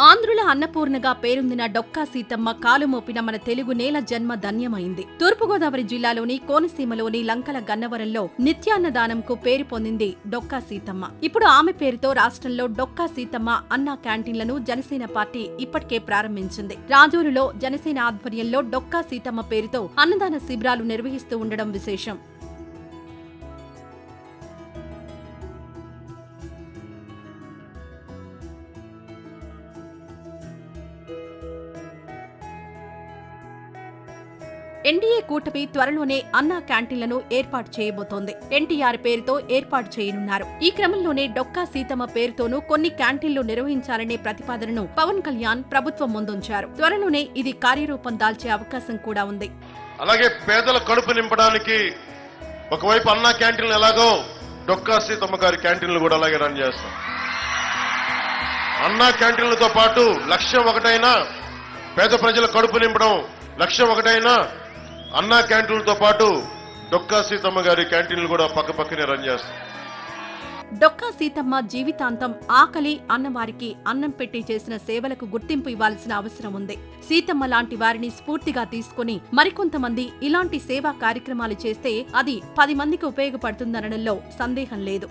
ఆంధ్రుల అన్నపూర్ణగా పేరొందిన డొక్కా సీతమ్మ కాలుమోపిన మన తెలుగు నేల జన్మ ధన్యమైంది. తూర్పుగోదావరి జిల్లాలోని కోనసీమలోని లంకల గన్నవరంలో నిత్యాన్నదానంకు పేరు పొందింది డొక్కా సీతమ్మ. ఇప్పుడు ఆమె పేరుతో రాష్ట్రంలో డొక్కా సీతమ్మ అన్న క్యాంటీన్లను జనసేన పార్టీ ఇప్పటికే ప్రారంభించింది. రాజూరులో జనసేన ఆధ్వర్యంలో డొక్కా సీతమ్మ పేరుతో అన్నదాన శిబిరాలు నిర్వహిస్తూ ఉండడం విశేషం. ఎన్డీఏ కూటమి త్వరలోనే అన్నా క్యాంటీన్లను ఏర్పాటు చేయబోతోంది. ఎన్టీఆర్ పేరుతో ఏర్పాటు చేయనున్నారు. ఈ క్రమంలోనే డొక్కా సీతమ్మ పేరుతోనూ కొన్ని క్యాంటీన్లు నిర్వహించాలనే ప్రతిపాదనను పవన్ కళ్యాణ్ ప్రభుత్వం ముందుంచారు. త్వరలోనే ఇది కార్యరూపం దాల్చే అవకాశం కూడా ఉంది. అలాగే పేదల కడుపు నింపడానికి ఒకవైపు అన్నా క్యాంటీన్లు ఎలాగో డొక్కా సీతమ్మ గారి క్యాంటీన్లు కూడా అలాగే రన్ చేస్తాం. అన్నా క్యాంటీన్లతో పాటు లక్ష్యం ఒకటైనా పేద ప్రజల కడుపు నింపడం లక్ష్యం ఒకటైనా అన్నా క్యాంటీన్లతో పాటు డొక్కా సీతమ్మ గారి క్యాంటీన్లు కూడా పక్క పక్కనే రన్ చేస్తాం. డొక్కా సీతమ్మ జీవితాంతం ఆకలి అన్నవారికి అన్నం పెట్టి చేసిన సేవలకు గుర్తింపు ఇవ్వాల్సిన అవసరం ఉంది. సీతమ్మ లాంటి వారిని స్ఫూర్తిగా తీసుకుని మరికొంతమంది ఇలాంటి సేవా కార్యక్రమాలు చేస్తే అది పది మందికి ఉపయోగపడుతుందనడంలో సందేహం లేదు.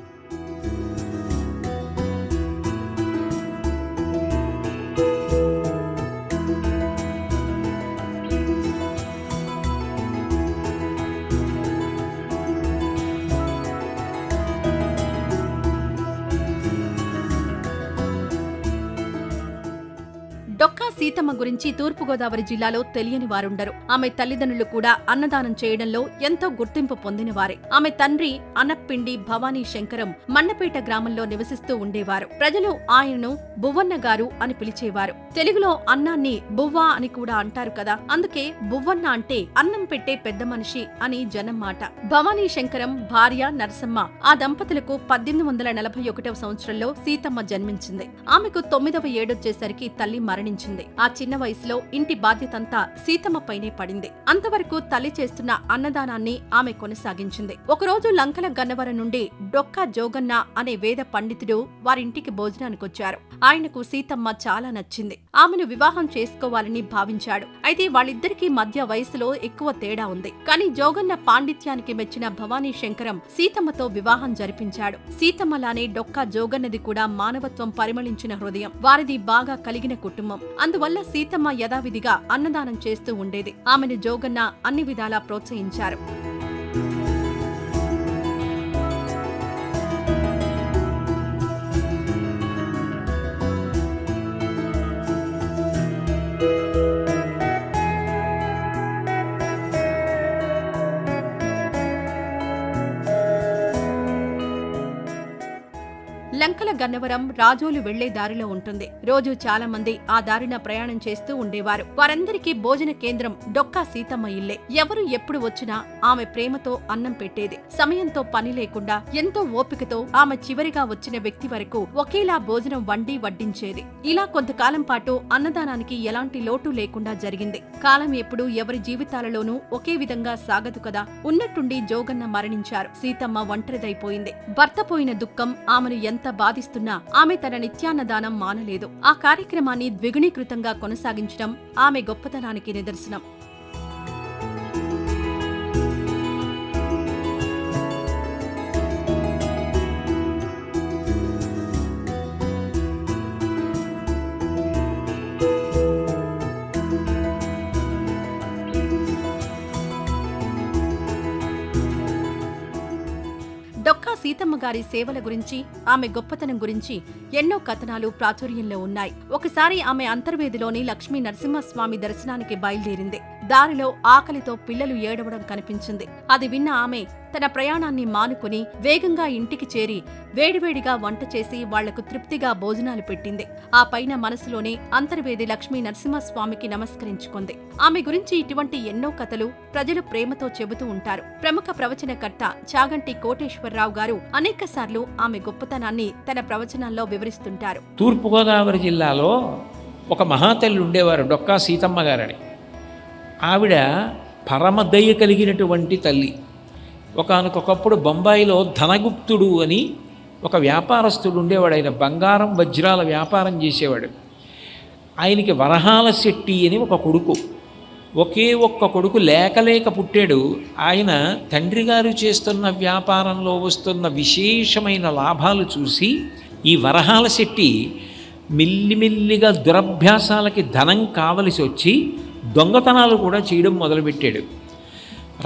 డొక్కా సీతమ్మ గురించి తూర్పుగోదావరి జిల్లాలో తెలియని వారుండరు. ఆమె తల్లిదండ్రులు కూడా అన్నదానం చేయడంలో ఎంతో గుర్తింపు పొందినవారే. ఆమె తండ్రి అనప్పిండి భవానీ శంకరం మన్నపేట గ్రామంలో నివసిస్తూ ఉండేవారు. ప్రజలు ఆయనను బువ్వన్న గారు అని పిలిచేవారు. తెలుగులో అన్నాన్ని బువ్వా అని కూడా అంటారు కదా అందుకే బువ్వన్న అంటే అన్నం పెట్టే పెద్ద మనిషి అని జనం మాట భవానీ శంకరం భార్య నరసమ్మ. ఆ దంపతులకు పద్దెనిమిది వందల నలభై ఒకటవ సంవత్సరంలో సీతమ్మ జన్మించింది. ఆమెకు తొమ్మిదవ ఏడొచ్చేసరికి తల్లి మరణించింది. ఆ చిన్న వయసులో ఇంటి బాధ్యతంతా సీతమ్మ పైనే పడింది. అంతవరకు తల్లి చేస్తున్న అన్నదానాన్ని ఆమె కొనసాగించింది. ఒకరోజు లంకల గన్నవరం నుండి డొక్కా జోగన్న అనే వేద పండితుడు వారింటికి భోజనానికొచ్చారు. ఆయనకు సీతమ్మ చాలా నచ్చింది. ఆమెను వివాహం చేసుకోవాలని భావించాడు. అయితే వాళ్ళిద్దరికీ మధ్య వయసులో ఎక్కువ తేడా ఉంది. కానీ జోగన్న పాండిత్యానికి మెచ్చిన భవానీ శంకరం సీతమ్మతో వివాహం జరిపించాడు. సీతమ్మలానే డొక్కా జోగన్నది కూడా మానవత్వం పరిమళించిన హృదయం. వారిది బాగా కలిగిన కుటుంబం. అందువల్ల సీతమ్మ యథావిధిగా అన్నదానం చేస్తూ ఉండేది. ఆమెను జోగన్న అన్ని విధాలా ప్రోత్సహించారు. లంకల గన్నవరం రాజోలు వెళ్ళే దారిలో ఉంటుంది. రోజు చాలా మంది ఆ దారిన ప్రయాణం చేస్తూ ఉండేవారు. వారందరికీ భోజన కేంద్రం డొక్కా సీతమ్మ ఇల్లే. ఎవరు ఎప్పుడు వచ్చినా ఆమె ప్రేమతో అన్నం పెట్టేది. సమయంతో పని లేకుండా ఎంతో ఓపికతో ఆమె చివరిగా వచ్చిన వ్యక్తి వరకు ఒకేలా భోజనం వండి వడ్డించేది. ఇలా కొంతకాలం పాటు అన్నదానానికి ఎలాంటి లోటు లేకుండా జరిగింది. కాలం ఎప్పుడు ఎవరి జీవితాలలోనూ ఒకే విధంగా సాగదు కదా? ఉన్నట్టుండి జోగన్న మరణించారు. సీతమ్మ ఒంటరిదైపోయింది. భర్త పోయిన దుఃఖం ఆమెను ఎంత బాధిస్తున్నా ఆమె తన నిత్యాన్నదానం మానలేదు. ఆ కార్యక్రమాన్ని ద్విగుణీకృతంగా కొనసాగించడం ఆమె గొప్పతనానికి నిదర్శనం. సీతమ్మ గారి సేవల గురించి ఆమె గొప్పతనం గురించి ఎన్నో కథనాలు ప్రాచుర్యంలో ఉన్నాయి. ఒకసారి ఆమె అంతర్వేదిలోని లక్ష్మీ నరసింహస్వామి దర్శనానికి బయలుదేరింది. దారిలో ఆకలితో పిల్లలు ఏడవడం కనిపించింది. అది విన్న ఆమె తన ప్రయాణాన్ని మానుకుని వేగంగా ఇంటికి చేరి వేడివేడిగా వంట చేసి వాళ్ళకు తృప్తిగా భోజనాలు పెట్టింది. ఆ పైన మనసులోనే అంతర్వేది లక్ష్మీ నరసింహస్వామికి నమస్కరించుకుంది. ఆమె గురించి ఇటువంటి ఎన్నో కథలు ప్రజలు ప్రేమతో చెబుతూ ఉంటారు. ప్రముఖ ప్రవచనకర్త చాగంటి కోటేశ్వరరావు గారు అనేకసార్లు ఆమె గొప్పతనాన్ని తన ప్రవచనాల్లో వివరిస్తుంటారు. తూర్పుగోదావరి జిల్లాలో ఒక మహాతల్లి ఉండేవారు డొక్కా సీతమ్మ గారని. ఆవిడ పరమదయ కలిగినటువంటి తల్లి. ఒకనకొకప్పుడు బొంబాయిలో ధనగుప్తుడు అని ఒక వ్యాపారస్తుడు ఉండేవాడు. ఆయన బంగారం వజ్రాల వ్యాపారం చేసేవాడు. ఆయనకి వరహాల శెట్టి అని ఒక కొడుకు. ఒకే ఒక్క కొడుకు లేకలేక పుట్టాడు. ఆయన తండ్రి గారు చేస్తున్న వ్యాపారంలో వస్తున్న విశేషమైన లాభాలు చూసి ఈ వరహాల శెట్టి మెల్లిమెల్లిగా దురభ్యాసాలకి ధనం కావలసి వచ్చి దొంగతనాలు కూడా చేయడం మొదలుపెట్టాడు.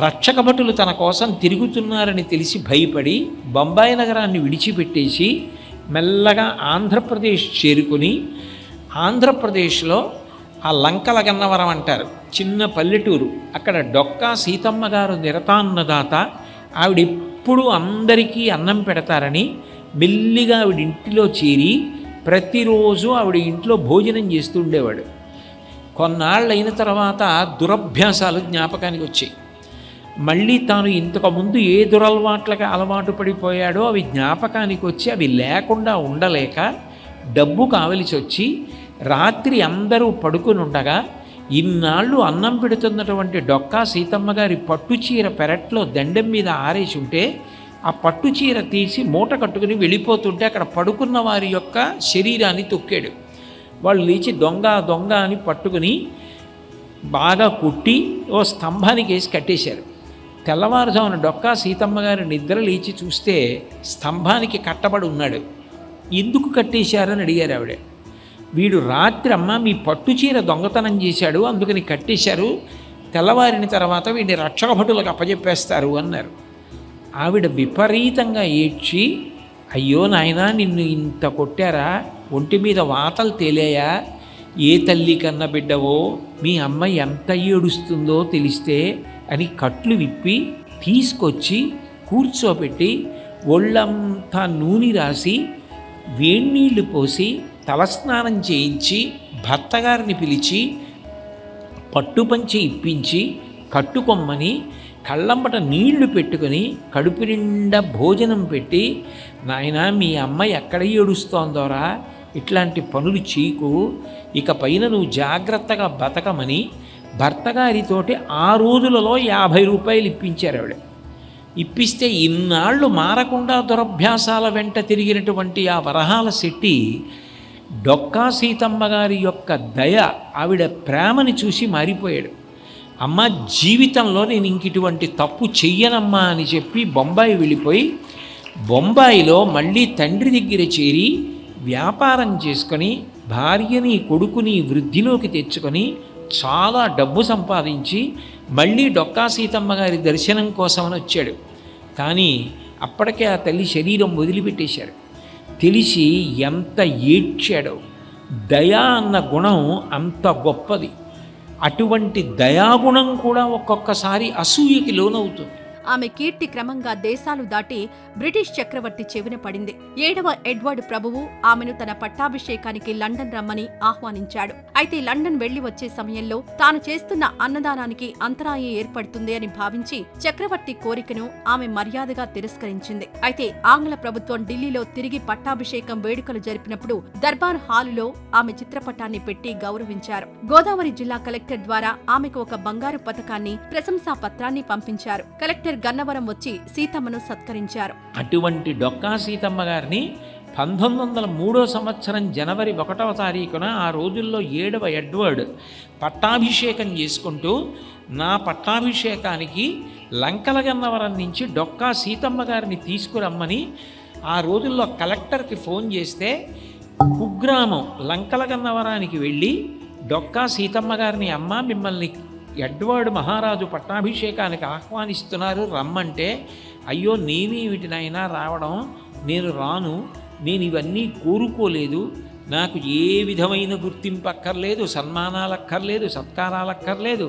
రక్షకభటులు తన కోసం తిరుగుతున్నారని తెలిసి భయపడి బొంబాయి నగరాన్ని విడిచిపెట్టేసి మెల్లగా ఆంధ్రప్రదేశ్ చేరుకుని ఆంధ్రప్రదేశ్లో ఆ లంకల గన్నవరం అంటారు. చిన్న పల్లెటూరు. అక్కడ డొక్కా సీతమ్మ గారు నిరతాన్నదాత. ఆవిడ ఎప్పుడు అందరికీ అన్నం పెడతారని మెల్లిగా ఆవిడ ఇంటిలో చేరి ప్రతిరోజు ఆవిడ ఇంట్లో భోజనం చేస్తుండేవాడు కొన్నాళ్ళు అయిన తర్వాత దురభ్యాసాలు జ్ఞాపకానికి వచ్చాయి. మళ్ళీ తాను ఇంతకుముందు ఏ దురలవాట్లకి అలవాటు పడిపోయాడో అవి జ్ఞాపకానికి వచ్చి అవి లేకుండా ఉండలేక డబ్బు కావలసి వచ్చి రాత్రి అందరూ పడుకుని ఉండగా ఇన్నాళ్ళు అన్నం పెడుతున్నటువంటి డొక్కా సీతమ్మ గారి పట్టుచీర పెరట్లో దండెం మీద ఆరేసి ఉంటే ఆ పట్టుచీర తీసి మూట కట్టుకుని వెళ్ళిపోతుంటే అక్కడ పడుకున్న వారి యొక్క శరీరాన్ని తొక్కాడు. వాళ్ళు లేచి దొంగ దొంగ అని పట్టుకుని బాగా కుట్టి ఓ స్తంభానికి వేసి కట్టేశారు. తెల్లవారుజామున డొక్కా సీతమ్మ గారి నిద్ర లేచి చూస్తే స్తంభానికి కట్టబడి ఉన్నాడు. ఎందుకు కట్టేశారని అడిగారు ఆవిడ. వీడు రాత్రి అమ్మ మీ పట్టుచీర దొంగతనం చేశాడు అందుకని కట్టేశారు. తెల్లవారిన తర్వాత వీడిని రక్షక భటులకు అప్పజెప్పేస్తారు అన్నారు. ఆవిడ విపరీతంగా ఏడ్చి అయ్యో నాయనా నిన్ను ఇంత కొట్టారా? ఒంటి మీద వాతలు తేలేయా? ఏ తల్లి కన్న బిడ్డవో మీ అమ్మ ఎంత ఏడుస్తుందో తెలిస్తే అని కట్లు విప్పి తీసుకొచ్చి కూర్చోబెట్టి ఒళ్ళంతా నూనె రాసి వేణీళ్ళు పోసి తలస్నానం చేయించి భర్తగారిని పిలిచి పట్టుపంచి ఇప్పించి కట్టుకొమ్మని కళ్ళంబట నీళ్ళు పెట్టుకొని కడుపు నిండా భోజనం పెట్టి నాయనా మీ అమ్మ ఎక్కడ ఏడుస్తోందోరా? ఇట్లాంటి పనులు చీకు. ఇక పైన నువ్వు జాగ్రత్తగా బతకమని భర్తగారితోటి ఆ రోజులలో యాభై రూపాయలు ఇప్పించారు ఆవిడ. ఇప్పిస్తే ఇన్నాళ్ళు మారకుండా దురభ్యాసాల వెంట తిరిగినటువంటి ఆ వరహాల శెట్టి డొక్కా సీతమ్మ గారి యొక్క దయ ఆవిడ ప్రేమని చూసి మారిపోయాడు. అమ్మ జీవితంలో నేను ఇంక ఇటువంటి తప్పు చెయ్యనమ్మా అని చెప్పి బొంబాయి వెళ్ళిపోయి బొంబాయిలో మళ్ళీ తండ్రి దగ్గర చేరి వ్యాపారం చేసుకొని భార్యని కొడుకుని వృద్ధిలోకి తెచ్చుకొని చాలా డబ్బు సంపాదించి మళ్ళీ డొక్కా సీతమ్మ గారి దర్శనం కోసమని వచ్చాడు. కానీ అప్పటికే ఆ తల్లి శరీరం వదిలిపెట్టేశారు. తెలిసి ఎంత ఏడ్చాడో. దయా అన్న గుణం అంత గొప్పది. అటువంటి దయాగుణం కూడా ఒక్కొక్కసారి అసూయకి లోనవుతుంది. ఆమె కీర్తి క్రమంగా దేశాలు దాటి బ్రిటిష్ చక్రవర్తి చెవిన పడింది. ఏడవ ఎడ్వర్డ్ ప్రభువు ఆమెను తన పట్టాభిషేకానికి లండన్ రమ్మని ఆహ్వానించాడు. అయితే లండన్ వెళ్ళి వచ్చే సమయంలో తాను చేస్తున్న అన్నదానానికి అంతరాయం ఏర్పడుతుంది అని భావించి చక్రవర్తి కోరికను ఆమె మర్యాదగా తిరస్కరించింది. అయితే ఆంగ్ల ప్రభుత్వం ఢిల్లీలో తిరిగి పట్టాభిషేకం వేడుకలు జరిపినప్పుడు దర్బార్ హాలులో ఆమె చిత్రపటాన్ని పెట్టి గౌరవించారు. గోదావరి జిల్లా కలెక్టర్ ద్వారా ఆమెకు ఒక బంగారు పథకాన్ని ప్రశంసా పత్రాన్ని పంపించారు. కలెక్టర్ గన్నవరం వచ్చి సీతమ్మను సత్కరించారు. అటువంటి డొక్కా సీతమ్మ గారిని పంతొమ్మిది వందల మూడో సంవత్సరం జనవరి ఒకటవ తారీఖున ఆ రోజుల్లో ఏడవ ఎడ్వర్డ్ పట్టాభిషేకం చేసుకుంటూ నా పట్టాభిషేకానికి లంకల గన్నవరం నుంచి డొక్కా సీతమ్మ గారిని తీసుకురమ్మని ఆ రోజుల్లో కలెక్టర్కి ఫోన్ చేస్తే కుగ్రామం లంకలగన్నవరానికి వెళ్ళి డొక్కా సీతమ్మ గారిని అమ్మ మిమ్మల్ని ఎడ్వర్డ్ మహారాజు పట్టాభిషేకానికి ఆహ్వానిస్తున్నారు రమ్మంటే అయ్యో నేనే వీటినైనా రావడం నేను రాను నేను ఇవన్నీ కోరుకోలేదు నాకు ఏ విధమైన గుర్తింపు అక్కర్లేదు సన్మానాలు అక్కర్లేదు సత్కారాలు అక్కర్లేదు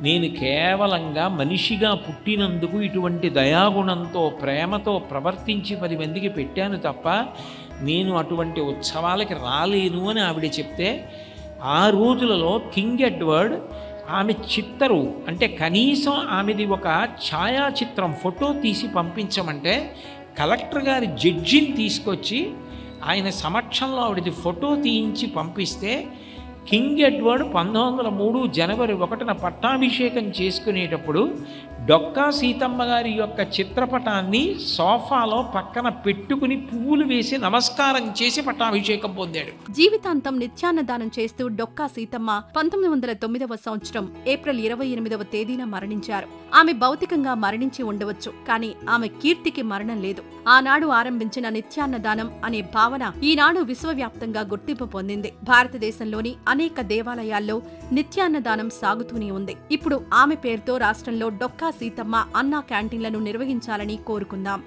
నేను కేవలంగా మనిషిగా పుట్టినందుకు ఇటువంటి దయాగుణంతో ప్రేమతో ప్రవర్తించి పది మందికి పెట్టాను తప్ప నేను అటువంటి ఉత్సవాలకి రాలేను అని ఆవిడ చెప్తే ఆ రోజులలో కింగ్ ఎడ్వర్డ్ ఆమె చిత్తరు. అంటే కనీసం ఆమెది ఒక ఛాయాచిత్రం ఫోటో తీసి పంపించమంటే కలెక్టర్ గారి జడ్జిని తీసుకొచ్చి ఆయన సమక్షంలో ఆవిడది ఫోటో తీయించి పంపిస్తే కింగ్ ఎడ్వర్డ్ పంతొమ్మిది వందల మూడు జనవరి ఒకటిన పట్టాభిషేకం చేసుకునేటప్పుడు డొక్కా సీతమ్మ గారి యొక్క చిత్రపటాన్ని సోఫాలో పక్కన పెట్టుకుని పువ్వులు వేసి నమస్కారం చేసి పట్టాభిషేకం పొందాడు. జీవితాంతం నిత్యాన్నదానం చేస్తూ డొక్కా సీతమ్మ పంతొమ్మిది వందల తొమ్మిదవ సంవత్సరం ఏప్రిల్ ఇరవై ఎనిమిదవ తేదీన మరణించారు. ఆమె భౌతికంగా మరణించి ఉండవచ్చు కానీ ఆమె కీర్తికి మరణం లేదు. ఆనాడు ఆరంభించిన నిత్యాన్నదానం అనే భావన ఈనాడు విశ్వవ్యాప్తంగా గుర్తింపు పొందింది. భారతదేశంలోని అనేక దేవాలయాల్లో నిత్యాన్నదానం సాగుతూనే ఉంది. ఇప్పుడు ఆమె పేరుతో రాష్ట్రంలో డొక్కా సీతమ్మ అన్నా క్యాంటీన్లను నిర్వహించాలని కోరుకుందాం.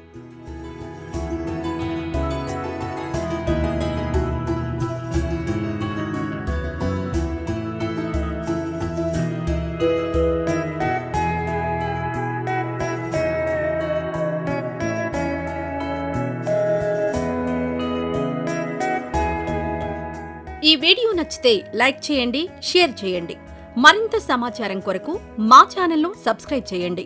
ఈ వీడియో నచ్చితే లైక్ చేయండి షేర్ చేయండి. మరింత సమాచారం కొరకు మా ఛానల్ను సబ్స్క్రైబ్ చేయండి.